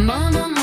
Mama.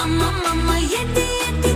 మమ్మ మమ్మ ఎత్తి ఎత్తి